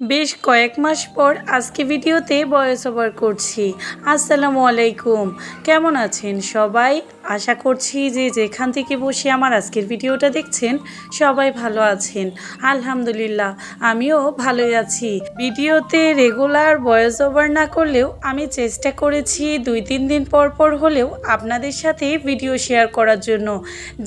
বেশ কয়েক মাস পর আজকে ভিডিওতে ভয়েস ওভার করছি। আসসালামু আলাইকুম। কেমন আছেন সবাই? আশা করছি যে যেখান থেকে বসে আমার আজকের ভিডিওটা দেখছেন, সবাই ভালো আছেন। আলহামদুলিল্লাহ, আমিও ভালোই আছি। ভিডিওতে রেগুলার ভয়েস ওভার না করলেও আমি চেষ্টা করেছি দুই, তিন দিন পর পর হলেও আপনাদের সাথে ভিডিও শেয়ার করার জন্য।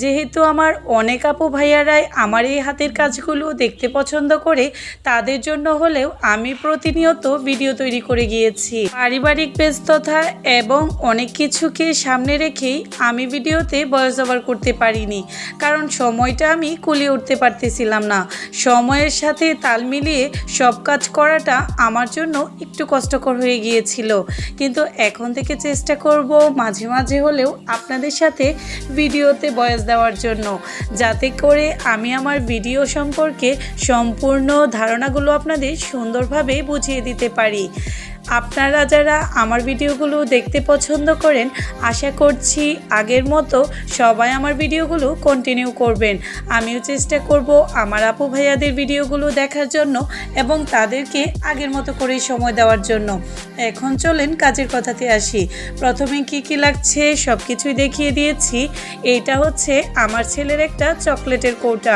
যেহেতু আমার অনেক আপু ভাইয়ারাই আমার এই হাতের কাজগুলো দেখতে পছন্দ করে, তাদের জন্য হলেও আমি প্রতিনিয়ত ভিডিও তৈরি করে গিয়েছি। পারিবারিক ব্যস্ততা এবং অনেক কিছুকে সামনে রেখেই আমি ভিডিওতে বয়স ওভার করতে পারিনি। কারণ সময়টা আমি কুলিয়ে উঠতে পারতেছিলাম না। সময়ের সাথে তাল মিলিয়ে সব কাজ করাটা আমার জন্য একটু কষ্টকর হয়ে গিয়েছিল। কিন্তু এখন থেকে চেষ্টা করব মাঝে মাঝে হলেও আপনাদের সাথে ভিডিওতে ভয়েস দেওয়ার জন্য। যাতে করে আমি আমার ভিডিও সম্পর্কে সম্পূর্ণ ধারণাগুলো আপনাদের সুন্দরভাবে বুঝিয়ে দিতে পারি। আপনারা যারা আমার ভিডিওগুলো দেখতে পছন্দ করেন, আশা করছি আগের মতো সবাই আমার ভিডিওগুলো কন্টিনিউ করবেন। আমিও চেষ্টা করব আমার আপু ভাইয়াদের ভিডিওগুলো দেখার জন্য এবং তাদেরকে আগের মতো করেই সময় দেওয়ার জন্য। এখন চলেন কাজের কথাতে আসি। প্রথমে কি কি লাগছে সব কিছুই দেখিয়ে দিয়েছি। এইটা হচ্ছে আমার ছেলের একটা চকলেটের কৌটা।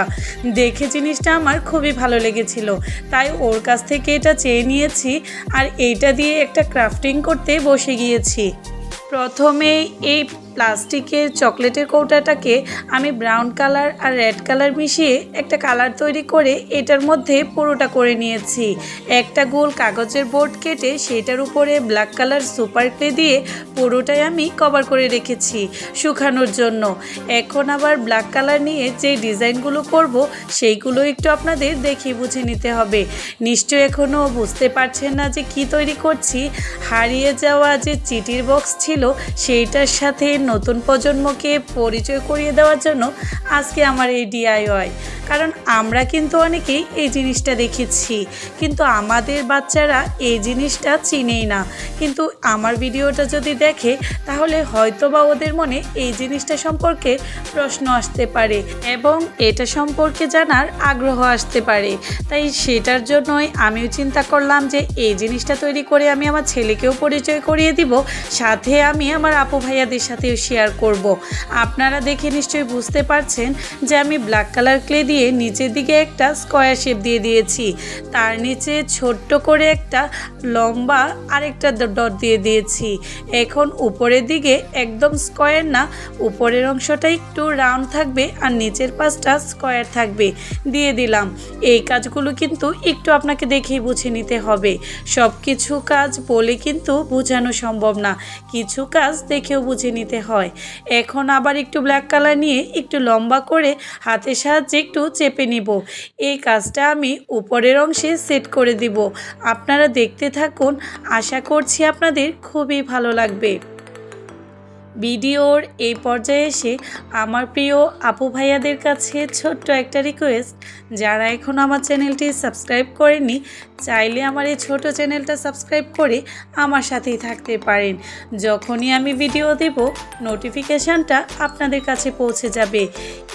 দেখে জিনিসটা আমার খুবই ভালো লেগেছিল। তাই ওর কাছ থেকে এটা চেয়ে নিয়েছি। আর এইটা দিয়ে একটা ক্রাফটিং করতে বসে গিয়েছি। প্রথমে এই প্লাস্টিকের চকলেটের কৌটাটাকে আমি ব্রাউন কালার আর রেড কালার মিশিয়ে একটা কালার তৈরি করে এটার মধ্যে পুরোটা করে নিয়েছি। একটা গোল কাগজের বোর্ড কেটে সেটার উপরে ব্ল্যাক কালার সুপার ক্লে দিয়ে পুরোটাই আমি কভার করে রেখেছি শুকানোর জন্য। এখন আবার ব্ল্যাক কালার নিয়ে যে ডিজাইনগুলো করব, সেইগুলো একটু আপনাদের দেখে বুঝে নিতে হবে। নিশ্চয় এখনও বুঝতে পারছেন না যে কি তৈরি করছি? হারিয়ে যাওয়া যে চিটির বক্স ছিল, সেইটার সাথে নতুন প্রজন্মকে পরিচয় করিয়ে দেওয়ার জন্য আজকে আমার এই ডিআইওয়াই কারণ আমরা কিন্তু অনেকেই এই জিনিসটা দেখেছি, কিন্তু আমাদের বাচ্চারা এই জিনিসটা চিনেই না। কিন্তু আমার ভিডিওটা যদি দেখে, তাহলে হয়তো বা ওদের মনে এই জিনিসটা সম্পর্কে প্রশ্ন আসতে পারে এবং এটা সম্পর্কে জানার আগ্রহ আসতে পারে। তাই সেটার জন্যই আমিও চিন্তা করলাম যে এই জিনিসটা তৈরি করে আমি আমার ছেলেকেও পরিচয় করিয়ে দিব, সাথে আমি আমার আপু ভাইয়াদের সাথেও শেয়ার করব। আপনারা দেখে নিশ্চয়ই বুঝতে পারছেন যে আমি ব্ল্যাক কালার ক্লে দিয়ে নিচের দিকে একটা স্কোয়ার শেপ দিয়ে দিয়েছি। তার নিচে ছোট্ট করে একটা লম্বা আরেকটা ডট দিয়ে দিয়েছি। এখন উপরের দিকে একদম স্কোয়ার না, উপরের অংশটা একটু রাউন্ড থাকবে আর নিচের পাশটা স্কোয়ার থাকবে। দিয়ে দিলাম। এই কাজগুলো কিন্তু একটু আপনাকে দেখেই বুঝে নিতে হবে। সব কিছু কাজ বলে কিন্তু বোঝানো সম্ভব না। কিছু কাজ দেখেও বুঝে নিতে হয়। এখন আবার একটু ব্ল্যাক কালার নিয়ে একটু লম্বা করে হাতের সাহায্যে একটু চেপে নিব। এই কাজটা আমি উপরের অংশে সেট করে দিব। আপনারা দেখতে থাকুন। আশা করছি আপনাদের খুবই ভালো লাগবে। ভিডিওর এই পর্যায়ে এসে আমার প্রিয় আপু ভাইয়াদের কাছে ছোট্ট একটা রিকোয়েস্ট যারা এখন আমার চ্যানেলটি সাবস্ক্রাইব করেনি, চাইলে আমার এই ছোট চ্যানেলটা সাবস্ক্রাইব করে আমার সাথেই থাকতে পারেন। যখনই আমি ভিডিও দেব নোটিফিকেশানটা আপনাদের কাছে পৌঁছে যাবে।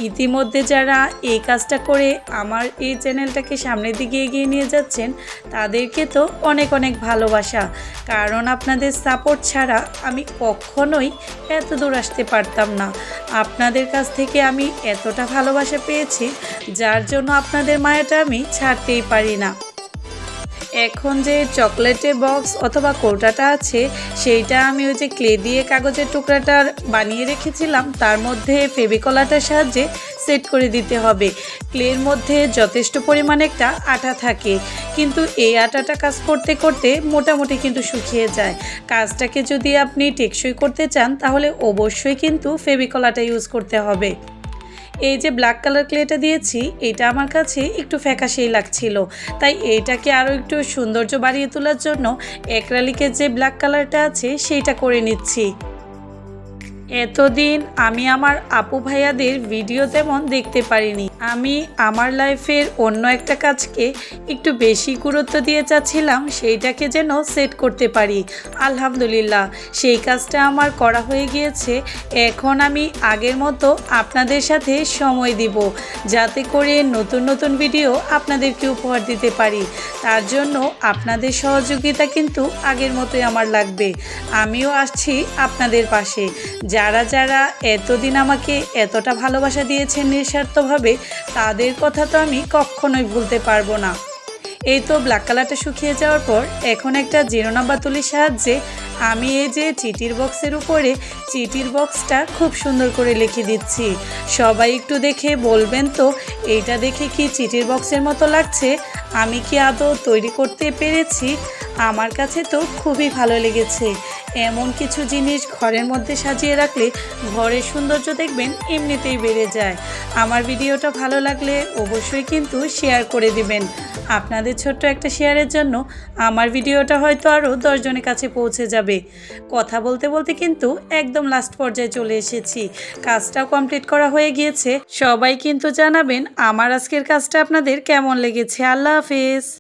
ইতিমধ্যে যারা এই কাজটা করে আমার এই চ্যানেলটাকে সামনের দিকে এগিয়ে নিয়ে যাচ্ছেন, তাদেরকে তো অনেক অনেক ভালোবাসা। কারণ আপনাদের সাপোর্ট ছাড়া আমি কখনোই এত দূর আসতে পারতাম না। আপনাদের কাছ থেকে আমি এতটা ভালোবাসা পেয়েছি, যার জন্য আপনাদের মায়াটা আমি ছাড়তেই পারি না। এখন যে চকলেটের বক্স অথবা কৌটাটা আছে, সেইটা আমি ওই যে ক্লে দিয়ে কাগজের টুকরাটা বানিয়ে রেখেছিলাম, তার মধ্যে ফেবিকলাটার সাহায্যে সেট করে দিতে হবে। ক্লের মধ্যে যথেষ্ট পরিমাণে একটা আটা থাকে। কিন্তু এই আটাটা কাজ করতে করতে মোটামুটি কিন্তু শুকিয়ে যায়। কাজটাকে যদি আপনি টেকসই করতে চান, তাহলে অবশ্যই কিন্তু ফেবিকলাটা ইউজ করতে হবে। এই যে ব্ল্যাক কালার ক্লেটা দিয়েছি, এটা আমার কাছে একটু ফ্যাকাশেই লাগছিল। তাই এইটাকে আরও একটু সৌন্দর্য বাড়িয়ে তোলার জন্য অ্যাক্রালিকের যে ব্ল্যাক কালারটা আছে, সেইটা করে নিচ্ছি। এতদিন আমি আমার আপু ভাইয়াদের ভিডিও তেমন দেখতে পারিনি। আমি আমার লাইফের অন্য একটা কাজকে একটু বেশি গুরুত্ব দিয়ে চাচ্ছিলাম, সেইটাকে যেন সেট করতে পারি। আলহামদুলিল্লাহ, সেই কাজটা আমার করা হয়ে গিয়েছে। এখন আমি আগের মতো আপনাদের সাথে সময় দিব, যাতে করে নতুন নতুন ভিডিও আপনাদেরকে উপহার দিতে পারি। তার জন্য আপনাদের সহযোগিতা কিন্তু আগের মতোই আমার লাগবে। আমিও আসছি আপনাদের পাশে। যারা যারা এতদিন আমাকে এতটা ভালোবাসা দিয়েছেন নিঃস্বার্থভাবে, তাদের কথা তো আমি কখনোই ভুলতে পারব না। এই তো ব্ল্যাক কালারটা শুকিয়ে যাওয়ার পর, এখন একটা জিরো নাম্বার তুলির সাহায্যে আমি এই যে চিটির বক্সের উপরে চিটির বক্সটা খুব সুন্দর করে লিখে দিচ্ছি। সবাই একটু দেখে বলবেন তো, এইটা দেখে কি চিটির বক্সের মতো লাগছে? আমি কি আদৌ তৈরি করতে পেরেছি? আমার কাছে তো খুবই ভালো লেগেছে। এমন কিছু জিনিস ঘরের মধ্যে সাজিয়ে রাখলে ঘরের সৌন্দর্য দেখবেন এমনিতেই বেড়ে যায়। আমার ভিডিওটা ভালো লাগলে অবশ্যই কিন্তু শেয়ার করে দিবেন। আপনাদের ছোট্ট একটা শেয়ারের জন্য আমার ভিডিওটা হয়তো আরও দশজনের কাছে পৌঁছে যাবে। কথা বলতে বলতে কিন্তু একদম লাস্ট পর্যায়ে চলে এসেছি। কাজটাও কমপ্লিট করা হয়ে গিয়েছে। সবাই কিন্তু জানাবেন আমার আজকের কাজটা আপনাদের কেমন লেগেছে। আল্লাহ হাফেজ।